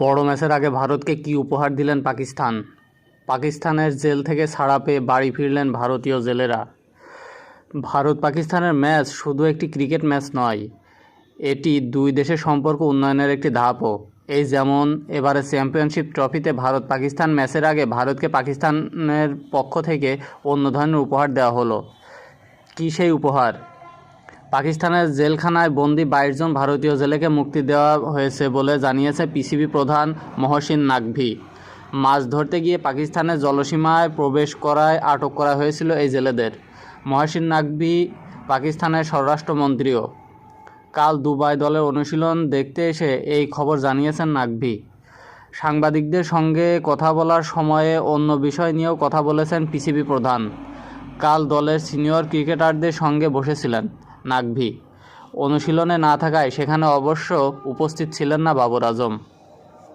বড় ম্যাচের আগে ভারতকে কী উপহার দিলেন পাকিস্তান? পাকিস্তানের জেল থেকে ছাড়া পেয়ে বাড়ি ফিরলেন ভারতীয় জেলেরা। ভারত পাকিস্তানের ম্যাচ শুধু একটি ক্রিকেট ম্যাচ নয়, এটি দুই দেশের সম্পর্ক উন্নয়নের একটি ধাপও। এই যেমন এবারে চ্যাম্পিয়নশিপ ট্রফিতে ভারত পাকিস্তান ম্যাচের আগে ভারতকে পাকিস্তানের পক্ষ থেকে অন্য ধরনের উপহার দেওয়া হলো। কী সেই উপহার? পাকিস্তানের জেলখানায় বন্দি বাইশ জন ভারতীয় জেলেকে মুক্তি দেওয়া হয়েছে বলে জানিয়েছে পিসিবি প্রধান মহসিন নাকভি মাছ ধরতে গিয়ে পাকিস্তানের জলসীমায় প্রবেশ করায় আটক করা হয়েছিল এই জেলেদের। মহসিন নাকভি পাকিস্তানের স্বরাষ্ট্রমন্ত্রীও। কাল দুবাই দলের অনুশীলন দেখতে এসে এই খবর জানিয়েছেন নাকভি সাংবাদিকদের সঙ্গে কথা বলার সময়ে অন্য বিষয় নিয়েও কথা বলেছেন পিসিবি প্রধান। কাল দলের সিনিয়র ক্রিকেটারদের সঙ্গে বসেছিলেন। নাকভি অনুশীলনে না থাকায় সেখানে অবশ্য উপস্থিত ছিলেন না বাবর আজম।